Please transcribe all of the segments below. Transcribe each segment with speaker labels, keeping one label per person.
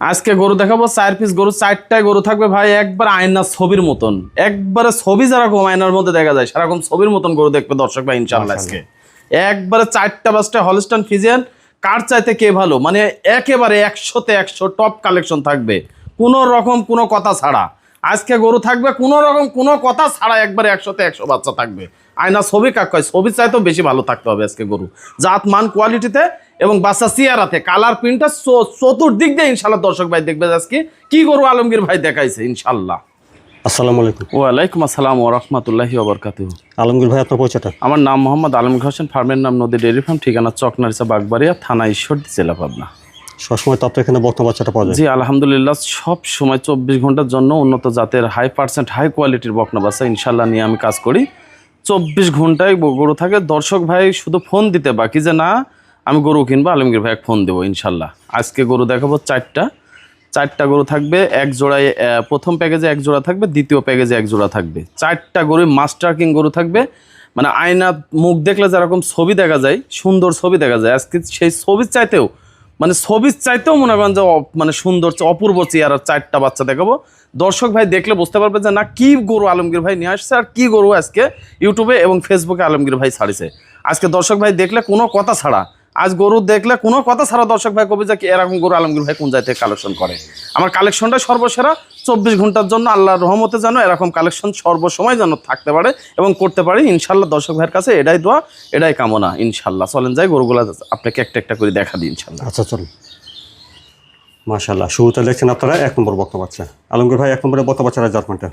Speaker 1: আজকে গরু দেখাবো চার পিস গরু চারটায় গরু থাকবে ভাই একবার আয়না ছবির মতন। একবারে ছবি যেরকম আয়নার মধ্যে দেখা যায় সেরকম ছবির মতন গরু দেখবে দর্শক ভাই ইনশাল্লাহ আজকে। একবারে চারটা পাঁচটা হলস্টান ফিজিয়ান কার চাইতে কে ভালো? মানে একেবারে একশোতে একশো টপ কালেকশন থাকবে। কোনো রকম কোনো কথা ছাড়া। আজকে গরু থাকবে কোনো রকম কোনো কথা ছাড়া একবারে একশোতে একশো বাচ্চা থাকবে। আয়না ছবি কাক কয় ছবি চাইতেও বেশি ভালো থাকতে হবে আজকে গরু। জাত মান কোয়ালিটিতে এবং বাচ্চা সিয়ারাতে কালার প্রিন্টটা চতুর্দিক দিয়ে ইনশাল্লাহ দর্শক ভাই দেখবে আজকে কি গরু আলমগীর ভাই দেখাইছে ইনশাল্লাহ
Speaker 2: আসসালামু আলাইকুম।
Speaker 1: ওয়ালাইকুম আসসালাম ও রহমতুল্লাহি
Speaker 2: আলমগীর ভাই আপনার পরিচয়টা?
Speaker 1: আমার নাম মোহাম্মদ আলমগীর হোসেন ফার্মের নাম নদী ডেয়ারি ফার্ম ঠিকানা চকনারিসা বাগবাড়িয়া থানা ঈশ্বরদী জেলা পাবনা।
Speaker 2: সবসময় তো এখানে বর্তমান বাচ্চাটা পাওয়া যায়।
Speaker 1: জি, আলহামদুলিল্লাহ। সব সময় চব্বিশ ঘণ্টার জন্য উন্নত জাতের হাই পার্সেন্ট হাই কোয়ালিটির বকনা বাচ্চা ইনশাল্লাহ নিয়ে আমি কাজ করি। চব্বিশ ঘন্টায় গরু থাকে। দর্শক ভাই, শুধু ফোন দিতে বাকি যে না, আমি গরু কিনবো, আলমগীর ভাই ফোন দেবো ইনশাল্লাহ আজকে গরু দেখাবো চারটা। চারটা গরু থাকবে, এক জোড়ায় প্রথম প্যাকেজে এক জোড়া থাকবে, দ্বিতীয় প্যাকেজে এক জোড়া থাকবে। চারটা গরু মাস্টার কিং গরু থাকবে। মানে আয়না মুখ দেখলে যেরকম ছবি দেখা যায়, সুন্দর ছবি দেখা যায়। আজকে সেই ছবির চাইতেও মানে ছবির চাইতেও মনে করেন যে মানে সুন্দর, অপূর্ব চেয়ার চারটা বাচ্চা দেখাবো। দর্শক ভাই দেখলে বুঝতে পারবে যে না, কি গরু আলমগীর ভাই নিয়ে আসছে আর কি গরু আজকে ইউটিউবে এবং ফেসবুকে আলমগীর ভাই ছাড়িছে। আজকে দর্শক ভাই দেখলে কোনো কথা ছাড়া আজ গরু দেখলে কোনো কথা ছাড়া দর্শক ভাই কবে যে এরকম গরু আলমগীর ভাই কোন জায়গা থেকে কালেকশন করে? আমার কালেকশনটা সর্বসেরা চব্বিশ ঘণ্টার জন্য আল্লাহর রহমতে যেন এরকম কালেকশন সর্বসময় যেন থাকতে পারে এবং করতে পারে। ইনশাল্লাহ দর্শক ভাইয়ের কাছে এটাই দোয়া এটাই কামনা ইনশাল্লাহ। চলেন যাই গরুগুলা আপনাকে একটা একটা করে দেখা দিই ইনশাল্লাহ।
Speaker 2: আচ্ছা চলুন মাশাল্লাহ শুরুতে দেখছেন আপনারা? এক নম্বর বক্তা বাচ্চা। আলমগীর ভাই এক নম্বরে বক্তা বাচ্চারা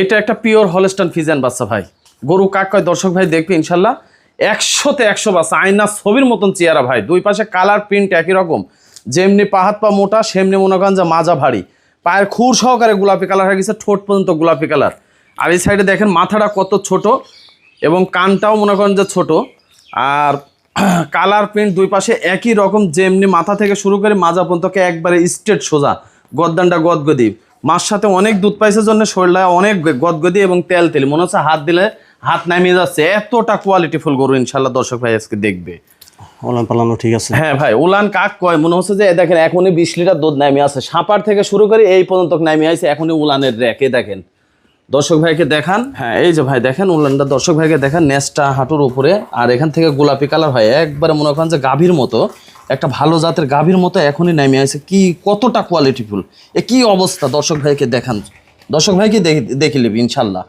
Speaker 1: এটা একটা পিওর হলস্টান ফিজিয়ান বাচ্চা ভাই। গরু কাক কয় দর্শক ভাই দেখবে ইনশাল্লাহ। একশোতে একশো বাস আয়না ছবির মতন চেয়ারা ভাই। দুই পাশে কালার প্রিন্ট একই রকম। যেমনি পাহাত পা মোটা, সেমনি মনে করেন যে মাজা ভারী। পায়ের খুর সহকারে গোলাপি কালার হয়ে গেছে, ঠোঁট পর্যন্ত গোলাপি কালার। আর এই সাইডে দেখেন, মাথাটা কত ছোট এবং কানটাও মনে করেন যে ছোট। আর কালার প্রিন্ট দুই পাশে একই রকম, যেমনি মাথা থেকে শুরু করে মাজা পর্যন্ত একবারে স্ট্রেট সোজা। গদ্দানটা গদগদি মার সাথে অনেক দুধ পাইছে জন্য শরীরটা অনেক গদগদি এবং তেল তেল মনে হচ্ছে হাত দিলে হাত নামিয়ে যাচ্ছে এতটা কোয়ালিটি ফুল গরু ইনশাল্লাহ দর্শক ভাই আজকে দেখবে।
Speaker 2: ওলান পালানো ঠিক আছে।
Speaker 1: হ্যাঁ ভাই উলান কাক কয়? মনে হচ্ছে যে দেখেন এখনই বিশ লিটার দুধ নামিয়ে আছে। সাপার থেকে শুরু করে এই পর্যন্ত নামিয়ে আছে এখনই উলানের র্যাকে দেখেন। দর্শক ভাইকে দেখান হ্যাঁ এই যে ভাই দেখেন উলানটা। দর্শক ভাইকে দেখান নেসটা হাঁটুর উপরে আর এখান থেকে গোলাপি কালার হয়। একবারে মনে করেন যে গাভীর মতো একটা ভালো জাতের গাভীর মতো এখনই নামিয়ে আছে। কি কতটা কোয়ালিটিফুল এ কি অবস্থা? দর্শক ভাইকে দেখান। দর্শক ভাইকে দেখে দেখে নেবি ইনশাল্লাহ।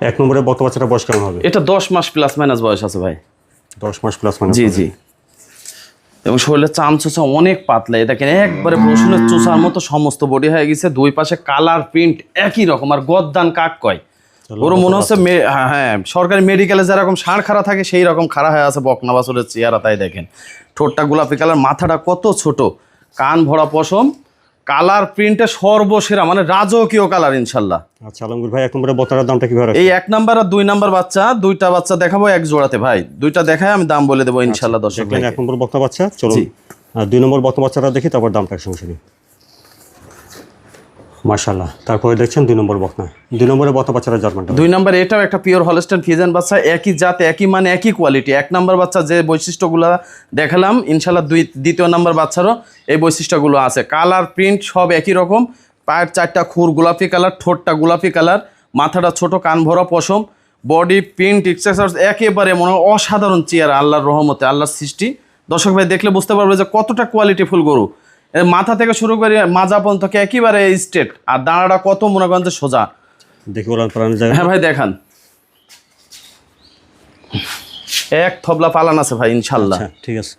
Speaker 2: এক নম্বরে বক্তা বাচ্চাটা বয়স কেমন হবে?
Speaker 1: এটা দশ মাস প্লাস মাইনাস বয়স আছে ভাই।
Speaker 2: দশ মাস প্লাস মানে
Speaker 1: জি জি। এবং শরীরের চাম চোচা অনেক পাতলা। এটা দেখেন একবারে রসুনের চোচার মতো সমস্ত বডি হয়ে গেছে। দুই পাশে কালার প্রিন্ট একই রকম। আর গদ্দান কাক কয়? ওর মনে হচ্ছে হ্যাঁ, হ্যাঁ সরকারি মেডিকেলে যেরকম ষাঁড় খাড়া থাকে সেই রকম খাড়া হয়ে আছে বকনা বাছুরের চেয়ারা তাই দেখেন। ঠোঁটটা গোলাপি কালার মাথাটা কত ছোট। কান ভরা পশম কালার প্রিন্টে সর্বসেরা মানে রাজকীয় কালার ইনশাল্লাহ।
Speaker 2: আচ্ছা আলমগীর ভাই এক নম্বরের বক্তাটার দামটা কীভাবে?
Speaker 1: এই এক নাম্বার আর দুই নাম্বার বাচ্চা দুইটা বাচ্চা দেখাবো এক জোড়াতে ভাই। দুইটা দেখায় আমি দাম বলে দেবো ইনশাল্লাহ দর্শক
Speaker 2: এক নম্বর বক্তা বাচ্চা চলুন। আর দুই নম্বর বক্তা বাচ্চাটা দেখি তারপর দামটা একসঙ্গে মাশাল্লাহ তারপরে দেখছেন দুই নম্বর বক্তা দুই নম্বরে বক্তা বাচ্চারা জার্মানটা
Speaker 1: দুই নাম্বার এটাও একটা পিওর হলস্টেন ফিজেন বাচ্চা, একই জাত, একই মানে একই কোয়ালিটি এক নাম্বার বাচ্চা যে বৈশিষ্ট্যগুলো দেখালাম ইনশাল্লাহ দুই, দ্বিতীয় নাম্বার বাচ্চারও এই বৈশিষ্ট্যগুলো আছে। কালার প্রিন্ট সব একই রকম। পায়ের চারটা খুর গোলাপি কালার ঠোঁটটা গোলাপি কালার মাথাটা ছোট, কান ভরা, পশম। বডি প্রিন্ট এক্সেসার্স একেবারে মনে হয় অসাধারণ চেয়ার আল্লাহর রহমতে, আল্লাহর সৃষ্টি। দর্শক ভাই, দেখলে বুঝতে পারবে যে কতটা কোয়ালিটি ফুল গরু। মাথা থেকে শুরু করে মাজা পর্যন্ত একেবারে স্ট্রেট আর দাঁড়াটা কত মনে করেন সোজা।
Speaker 2: দেখি ওলান পালানো যায়
Speaker 1: হ্যাঁ ভাই দেখান। এক থবলা পালান আছে ভাই ইনশাল্লাহ।
Speaker 2: হ্যাঁ ঠিক আছে।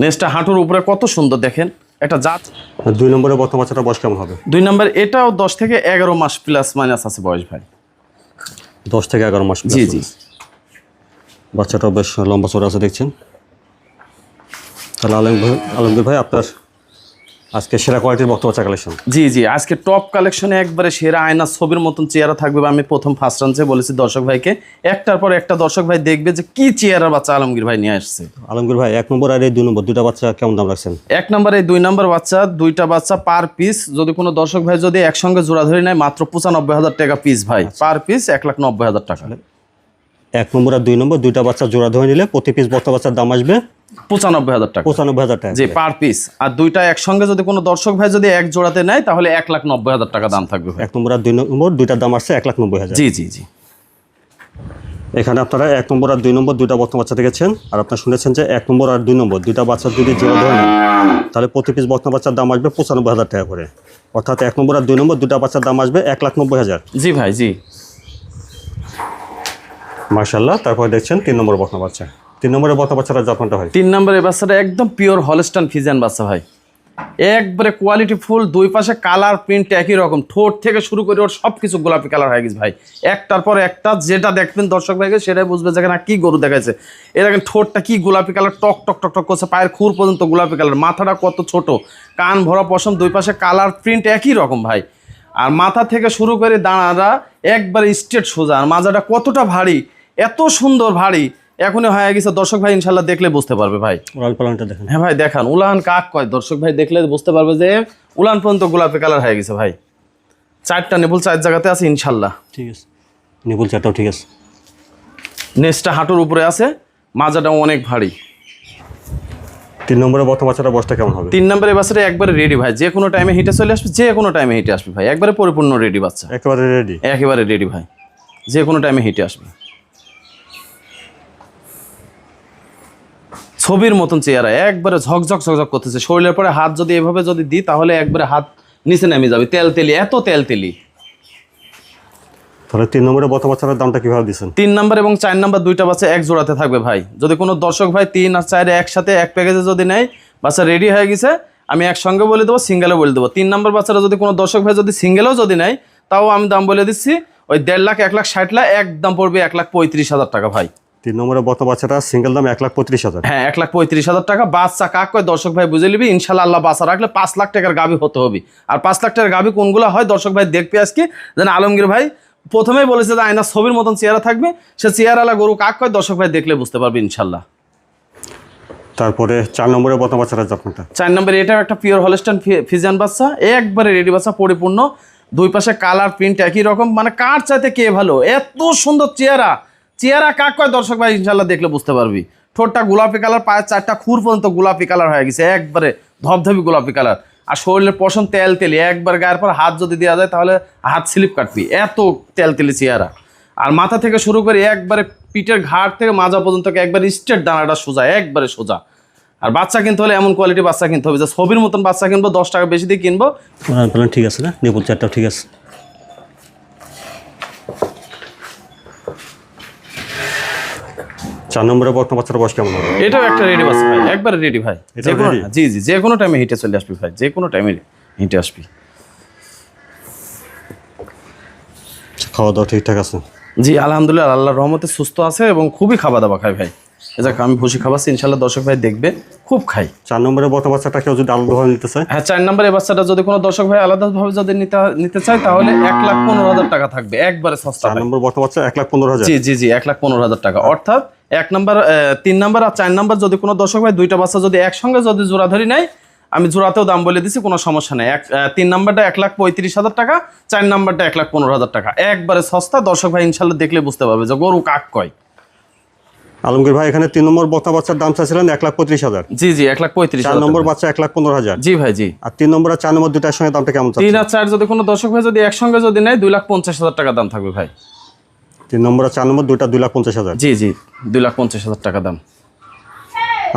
Speaker 1: নেক্সটটা হাঁটুর উপরে কত সুন্দর দেখেন। একটা জাত?
Speaker 2: দুই নম্বরে বক্তা বাচ্চাটা বয়স কেমন হবে?
Speaker 1: দুই নাম্বার এটাও দশ থেকে এগারো মাস প্লাস মাইনাস আছে বয়স ভাই।
Speaker 2: দশ থেকে এগারো মাস
Speaker 1: জি জি।
Speaker 2: বাচ্চাটাও বেশ লম্বা চড়া আছে দেখছেন? তাহলে আলম ভাই আলমগীর ভাই আপনার আজকে সেরা কোয়ালিটির বক্তব্য কালেকশন
Speaker 1: জি জি আজকে টপ কালেকশনে একবারে সেরা আয়না ছবির মতন চেয়ারা থাকবে বা আমি প্রথম ফার্স্ট রানসে বলেছি দর্শক ভাইকে। একটার পর একটা দর্শক ভাই দেখবে যে কি চেয়ারের বাচ্চা আলমগীর ভাই নিয়ে আসছে।
Speaker 2: আলমগীর ভাই এক নম্বর আর এই দুই নম্বর দুইটা বাচ্চা কেমন দাম রাখছেন?
Speaker 1: এক নম্বর এই দুই নম্বর বাচ্চা দুইটা বাচ্চা পার পিস যদি কোনো দর্শক ভাই যদি একসঙ্গে জোড়া ধরে নেয় মাত্র পঁচানব্বই হাজার টাকা পিস ভাই। পার পিস এক লাখ নব্বই হাজার টাকা।
Speaker 2: এক নম্বর আর দুই নম্বর দুইটা বাচ্চা জোড়া ধরে নিলে প্রতি পিস বক্তা বাচ্চার দাম আসবে
Speaker 1: পঁচানব্বই হাজার টাকা।
Speaker 2: পঁচানব্বই হাজার টাকা।
Speaker 1: জি পার পিস আর দুইটা একসঙ্গে যদি কোনো দর্শক ভাই যদি এক জোড়াতে নেয় তাহলে এক লাখ নব্বই হাজার টাকা দাম থাকবে
Speaker 2: এক নম্বর আর দুই নম্বর দুইটার দাম আসছে এক লাখ নব্বই হাজার।
Speaker 1: জি জি জি।
Speaker 2: এখানে আপনারা এক নম্বর আর দুই নম্বর দুইটা বক্তা বাচ্চা দেখেছেন আর আপনারা শুনেছেন যে এক নম্বর আর দুই নম্বর দুইটা বাচ্চা যদি জোড়া ধরে তাহলে প্রতি পিস বক্তা বাচ্চার দাম আসবে পঁচানব্বই হাজার টাকা করে। অর্থাৎ এক নম্বর আর দুই নম্বর দুইটা বাচ্চার দাম আসবে এক লাখ নব্বই হাজার।
Speaker 1: জি ভাই জি।
Speaker 2: মার্শাল্লাহ তারপরে দেখছেন তিন নম্বর বক্তা বাচ্চা। তিন নম্বরের বক্তা বাচ্চাটা যত্নটা হয়
Speaker 1: তিন নম্বরের বাচ্চাটা একদম পিওর হলস্টান ফিজিয়ান বাচ্চা ভাই। একবারে কোয়ালিটি ফুল দুই পাশে কালার প্রিন্ট একই রকম। ঠোঁট থেকে শুরু করে ওর সব কিছু গোলাপি কালার হয়ে গেছে ভাই। একটার পর একটা, যেটা দেখবেন দর্শক ভাইকে, সেটাই বুঝবে যে না কি গরু দেখাচ্ছে এ দেখেন ঠোঁটটা কি গোলাপি কালার টক টক টক টক করছে। পায়ের খুর পর্যন্ত গোলাপি কালার মাথাটা কত ছোট, কান ভরা পশম, দুই পাশে কালার প্রিন্ট একই রকম ভাই। আর মাথা থেকে শুরু করে দাঁড়াটা একবারে স্ট্রেট সোজা। আর মাজাটা কতটা ভারী, এত সুন্দর ভারী। এখনই হয়ে গেছে। দর্শক ভাই ইনশাল্লাহ দেখলে বুঝতে পারবে ভাই।
Speaker 2: ওরাল পালনটা দেখেন।
Speaker 1: হ্যাঁ ভাই দেখান উলান কাক কয়? দর্শক ভাই দেখলে বুঝতে পারবে যে উলান পর্যন্ত গোলাপি কালার হয়ে গেছে ভাই। চারটা নেবুল চার জায়গাতে আছে ইনশাল্লাহ।
Speaker 2: ঠিক আছে। নেবুল চারটাও ঠিক আছে।
Speaker 1: নেসটা হাঁটুর উপরে আছে মাজাটা অনেক ভারী।
Speaker 2: তিন নম্বরের বক্তা বাচ্চাটা বসটা কেমন হবে?
Speaker 1: তিন নম্বরের বাচ্চাটা একবারে রেডি ভাই যে কোনো টাইমে হিটে চলে আসবে যে কোনো টাইমে হিটে আসবে ভাই। একবারে পরিপূর্ণ রেডি বাচ্চা।
Speaker 2: একেবারে রেডি
Speaker 1: একেবারে রেডি ভাই। যে কোনো টাইমে হিটে আসবে। ছবির মতন চেহারা একবারে ঝকঝক ঝকঝক করতেছে। শরীরের পরে হাত যদি এভাবে যদি দিই তাহলে একবারে হাত নিচে নেমে যাবে। তেল তেলি এত তেল তেলি।
Speaker 2: তাহলে তিন নম্বরের বক্তা বাচ্চাটার দামটা কীভাবে দিচ্ছেন?
Speaker 1: তিন নাম্বার এবং চার নাম্বার দুইটা বাচ্চা এক জোড়াতে থাকবে ভাই। যদি কোনো দর্শক ভাই তিন আর চার একসাথে এক প্যাকেজে যদি নেয় বাচ্চা রেডি হয়ে গেছে আমি একসঙ্গে বলে দেবো সিঙ্গেলও বলে দেবো। তিন নম্বর বাচ্চারা যদি কোনো দর্শক ভাই যদি সিঙ্গেলও যদি নেয় তাও আমি দাম বলে দিচ্ছি ওই দেড় লাখ এক লাখ ষাট লাখ একদম পড়বে এক লাখ পঁয়ত্রিশ হাজার টাকা ভাই।
Speaker 2: তিন নম্বরের বক্তা বাচ্চাটা সিঙ্গেল দাম এক লাখ পঁয়ত্রিশ হাজার।
Speaker 1: হ্যাঁ এক লাখ পঁয়ত্রিশ হাজার টাকা। বাচ্চা কাক কয় দর্শক ভাই বুঝে নিবি ইনশাল্লাহ আল্লাহ বাচ্চা রাখলে পাঁচ লাখ টাকার গাভি হতে হবে। আর পাঁচ লাখ টাকার গাভি কোনগুলো হয় দর্শক ভাই দেখবে আজকে। যেন আলমগীর ভাই প্রথমেই বলেছে যে আয়না ছবির মতন চেহারা থাকবে। সে চেহারালা গরু কাক কয় দর্শক ভাই দেখলে বুঝতে পারবে ইনশাল্লাহ।
Speaker 2: তারপরে চার নম্বরের বক্তা বাচ্চাটার যত্নটা
Speaker 1: চার নম্বরে এটাও একটা পিওর হলস্টান ফিজিয়ান বাচ্চা। একবারে রেডি বাচ্চা পরিপূর্ণ। দুই পাশে কালার প্রিন্ট একই রকম। মানে কার চাইতে কে ভালো? এত সুন্দর চেহারা। চেহারা কাক কয়? দর্শক ভাই ইনশাল্লাহ দেখলে বুঝতে পারবি। ঠোঁটটা গোলাপি কালার, পায়ের চারটা খুর পর্যন্ত গোলাপি কালার হয়ে গেছে, একবারে ধবধবি গোলাপি কালার। আর শরীরের পশম তেল তেলি, একবার গায়ের পর হাত যদি দেওয়া যায়, তাহলে হাত স্লিপ কাটবি। এত তেল তেলি চেহারা। আর মাথা থেকে শুরু করে একবারে পিঠের ঘাট থেকে মাজা পর্যন্ত একবার স্ট্রেট দানাটা সোজা, একবারে সোজা। আর বাচ্চা কিনতে হলে এমন কোয়ালিটি বাচ্চা কিনতে হবে যে ছবির মতন বাচ্চা কিনবো, দশ টাকা বেশি দিয়ে কিনবো।
Speaker 2: ঠিক আছে না? নিপুল চারটাও ঠিক আছে। চার নম্বরের বক্তা বাচ্চাটা বয়স কেমন হবে?
Speaker 1: এটাও একটা রেডি বাচ্চা ভাই একবারে রেডি ভাই। যে কোনো জি জি যে কোনো টাইমে হিটে চলে আসবি ভাই যে কোনো টাইমে হিটে আসবি।
Speaker 2: খাওয়া দাওয়া ঠিকঠাক আছে?
Speaker 1: জি আলহামদুলিল্লাহ আল্লাহর রহমতে সুস্থ আছে এবং খুবই খাওয়া দাওয়া খায় ভাই। এ যাক আমি ভুসি খাবাচ্ছি ইনশাল্লাহ দর্শক ভাই দেখবে খুব খাই
Speaker 2: চার নম্বরের বক্তা বাচ্চাটা কেউ যদি আলাদাভাবে নিতে চায়?
Speaker 1: হ্যাঁ চার নম্বর এই বাচ্চাটা যদি কোনো দর্শক ভাই আলাদাভাবে যদি নিতে নিতে চায় তাহলে এক লাখ পনেরো হাজার টাকা থাকবে একবারে সস্তা
Speaker 2: চার। নম্বর বক্তা বাচ্চা এক লাখ পনেরো হাজার।
Speaker 1: জি জি জি এক লাখ পনেরো হাজার টাকা। অর্থাৎ এক নাম্বার তিন নাম্বার আর চার নাম্বার যদি কোনো দর্শক ভাই দুইটা বাচ্চা যদি একসঙ্গে যদি জোড়া ধরি নেয় আমি জোড়াতেও দাম বলে দিছি কোনো সমস্যা নেই। এক তিন নাম্বারটা এক লাখ পঁয়ত্রিশ হাজার টাকা চার নাম্বারটা এক লাখ পনেরো হাজার টাকা। একবারে সস্তা দর্শক ভাই ইনশাল্লাহ দেখলে বুঝতে পারবে যে গরু কাক কয়।
Speaker 2: আলমগীর ভাই এখানে তিন নম্বর বক্তা বাচ্চার দাম চাইছিলেন এক লাখ পঁয়ত্রিশ হাজার।
Speaker 1: জি জি এক লাখ পঁয়ত্রিশ
Speaker 2: চার নম্বর বাচ্চা এক লাখ পনেরো হাজার।
Speaker 1: জি ভাই জি।
Speaker 2: আর তিন নম্বর আর চার নম্বর দুটার সঙ্গে দামটা কেমন
Speaker 1: তিন আর চার যদি কোনো দর্শক ভাই যদি একসঙ্গে যদি নেয় দুই লাখ পঞ্চাশ হাজার টাকা দাম থাকবে ভাই।
Speaker 2: তিন নম্বর চার নম্বর দুইটা দুই লাখ পঞ্চাশ হাজার।
Speaker 1: জি জি, দুই লাখ পঞ্চাশ হাজার টাকা দাম।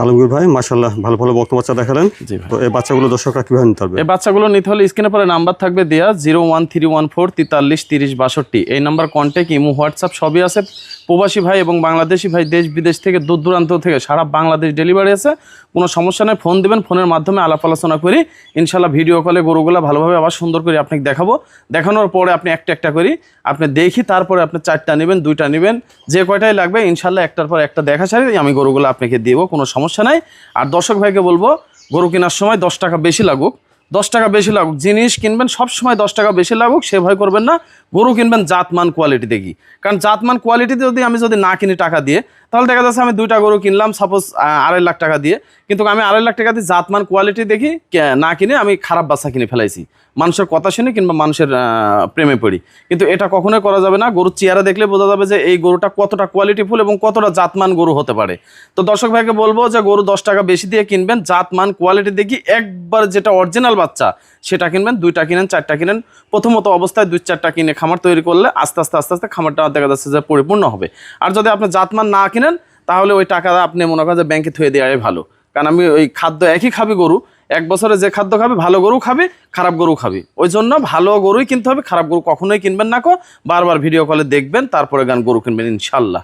Speaker 2: আলমগীর ভাই মাসাল্লাহ ভালো ভালো বক্তা বাচ্চা দেখালেন। তো এই বাচ্চাগুলো দর্শকরা কীভাবে নিতে পারবে?
Speaker 1: এই বাচ্চাগুলো নিতে হলে স্ক্রিনে পরে নাম্বার থাকবে দেয়া zero one three one four তেতাল্লিশ তিরিশ বাষট্টি। এই নাম্বার কন্ট্যাক্ট ইমো হোয়াটসঅ্যাপ সবই আছে। প্রবাসী ভাই এবং বাংলাদেশি ভাই দেশ বিদেশ থেকে দূর দূরান্ত থেকে সারা বাংলাদেশ ডেলিভারি আছে। কোনো সমস্যা নেই ফোন দেবেন ফোনের মাধ্যমে আলাপ আলোচনা করি। ইনশাল্লাহ ভিডিও কলে গরুগুলো ভালোভাবে আবার সুন্দর করে আপনাকে দেখাবো। দেখানোর পরে আপনি একটা একটা করি। আপনি দেখি তারপরে আপনি চারটা নেবেন দুইটা নেবেন। যে কয়টাই লাগবে ইনশাল্লাহ একটার পর একটা দেখা সারি আমি গরুগুলো আপনাকে দেবো কোনো সমস্যা নাই। আর দর্শক ভাইকে বলব, গরু কেনার সময় দশ টাকা বেশি লাগুক। দশ টাকা বেশি লাগুক, জিনিস কিনবেন, সব সময় দশ টাকা বেশি লাগুক, সে ভয় করবেন না। গরু কিনবেন জাতমান কোয়ালিটি দেখি। কারণ জাতমান কোয়ালিটিতে যদি আমি যদি না কিনি টাকা দিয়ে তাহলে দেখা যাচ্ছে আমি দুইটা গরু কিনলাম সাপোজ আড়াই লাখ টাকা দিয়ে। কিন্তু আমি আড়াই লাখ টাকা দিয়ে জাতমান কোয়ালিটি দেখি না কিনে আমি খারাপ বাচ্চা কিনে ফেলাইছি। মানুষের কথা শুনে কিংবা মানুষের প্রেমে পড়ি। কিন্তু এটা কখনোই করা যাবে না। গরুর চেহারা দেখলে বোঝা যাবে যে এই গরুটা কতটা কোয়ালিটিফুল এবং কতটা জাতমান গরু হতে পারে। তো দর্শক ভাইকে বলব যে গরু দশ টাকা বেশি দিয়ে কিনবেন, জাতমান কোয়ালিটি দেখি, একবার যেটা অরিজিনাল বাচ্চা, সেটা কিনবেন, দুইটা কিনেন, চারটা কিনেন। প্রথমত অবস্থায় দুই চারটা কিনে খামার তৈরি করলে আস্তে আস্তে আস্তে আস্তে খামারটা দেখা যাচ্ছে যে পরিপূর্ণ হবে। আর যদি আপনি জাতমান না কিনেন তাহলে ওই টাকাটা আপনি মনে করেন যে ব্যাংকে থুয়ে দেওয়াই ভালো। কারণ আমি ওই খাদ্য একই খাবি গরু, এক বছরে যে খাদ্য খাবে, ভালো গরু খাবে, খারাপ গরু খাবে। ওই জন্য ভালো গরুই কিনতে হবে, খারাপ গরু কখনোই কিনবেন না কো। বারবার ভিডিও কলে দেখবেন, তারপরে গান গরু কিনবেন, ইনশাল্লাহ।